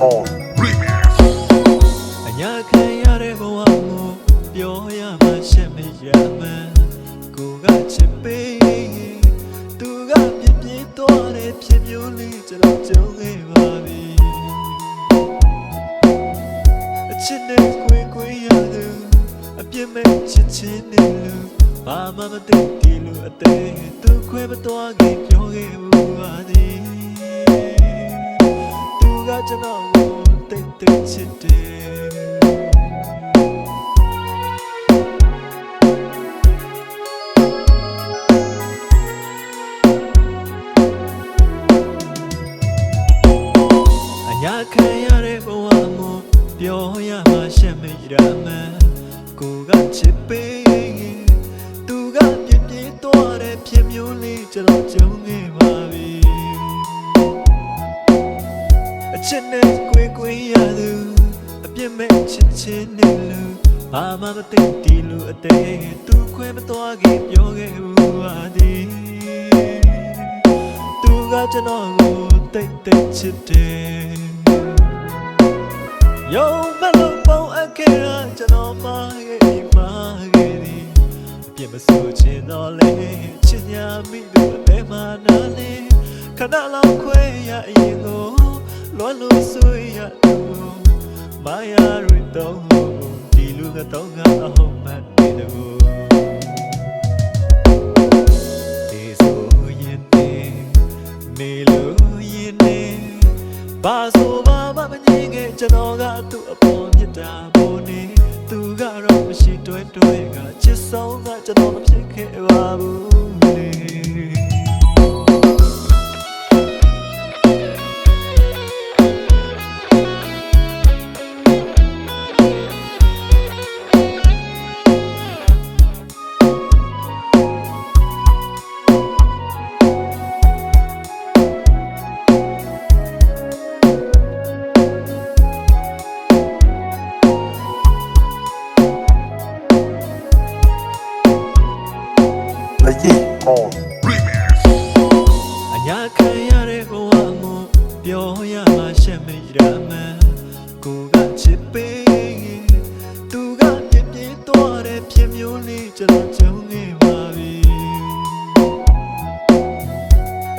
on remix အညာခံရတဲ့ဘဝကိုပြောရမှရှက်မရမှန်းကိုကချစ်ပေးသူကပြင်းပြင်းသွားတဲ့ဖြစ်မျိုးလေးကျွန်တော်ကြုံခဲ့ပါပြီအချစ်နဲ့ကိုယ်ကိုယ်ရသူအပြစ်မဲ့ချစ်ချင်းနဲ့လူဘာမှမသိဒီလူအသေးသူခွဲမသွားခင်ပြောခဲ့ဘူးပါသည်သူ ကကျွန်တော်ကိုတိတ်တိတ်ချစ်တယ်အညာခံရတဲ့ဘဝမို့ပြောရမှရှက်မရမှန်းကိုကချစ်ပေးသူကပြင်းပြင်းသွားတဲ့ဖြစ်မျိုးလေးကျွန်တော်ကြုံ ချစ်နဲ့ကိုယ်ကိုယ်ရသူအပြစ်မဲ့ချစ်ချင်းနဲ့လူဘာမှမသိဒီလူအသေးသူခွဲမသွားခင်ပြောခဲ့ဘူးပါသည်သူကကျွန်တော်ကိုတိတ်တိတ်ချစ်တယ်ယုံမလို့ပေါင်းအပ်ခဲ့တာကျွန်တော်မှာခဲ့ဒီမှာခဲ့ဒီအပြစ်မဆိုချင်တော့လေချစ်ညာမိလို့အသေးမှနားလေခဏလောက်ခွဲရအရင်ကို လောလောဆွေရတူမာယာရတော့ဒီလူကတော့ငါအဟုတ်မှတ်နေတော့ဒီဆိုရင်နေမေလို့ရင်နေဘာဆိုဘာမှမငြင်းခဲ့ကျွန်တော်ကသူ့အပေါ်မြတ်တာပေါ်နေသူကတော့မရှိတွဲတွဲကချစ်ဆုံးကကျွန်တော်မဖြစ်ခဲ့ပါဘူးလေ legit on remix အညာခံရတဲ့ဘဝမို့ပြောရမှရှက်မရမှန်းကိုကချစ်ပေးသူကပြင်းပြင်းသွားတဲ့ဖြစ်မျိုးလေးကျွန်တော်ကြုံခဲ့ပါပြီ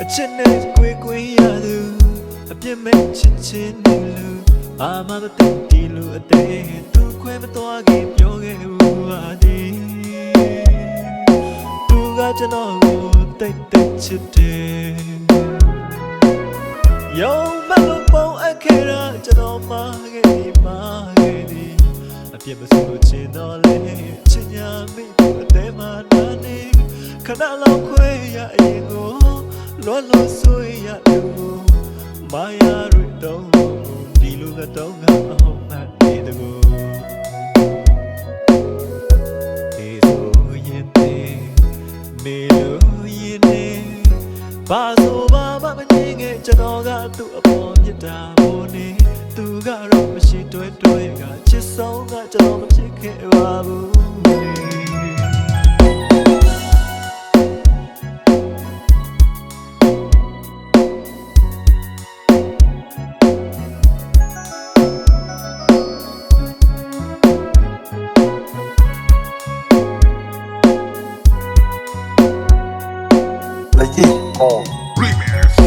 အချစ်နဲ့ကိုယ်ကိုယ်ရသူအပြစ်မဲ့ချစ်ချင်းနဲ့လူဘာမှမသိဒီလူအသေးသူခွဲမသွားခင်ပြောခဲ့ဘူးပါသည်သူ ကကျွန်တော်ကိုတိတ်တိတ်ချစ်တယ်ယုံမလို့ပေါင်းအပ်ခဲ့တာကျွန်တော်မှာခဲ့ဒီမှာခဲ့ဒီအပြစ်မဆိုချင်တော့လေချင်ညာမိသူအသေးမှနာနေခဏလောက်ခွဲရအရင်ကိုလောလောဆွေးရတူမာယာရတော့ဒီလူကတော့ငါအဟုတ် ဘာဆိုဘာမှမငြင်းခဲ့ကျွန်တော်ကသူ့အပေါ်မြတ်တာပေါ်နေသူကတော့မရှိတွဲတွဲကချစ်ဆုံးကကျွန်တော်မဖြစ်ခဲ့ပါဘူး Legit on Remix.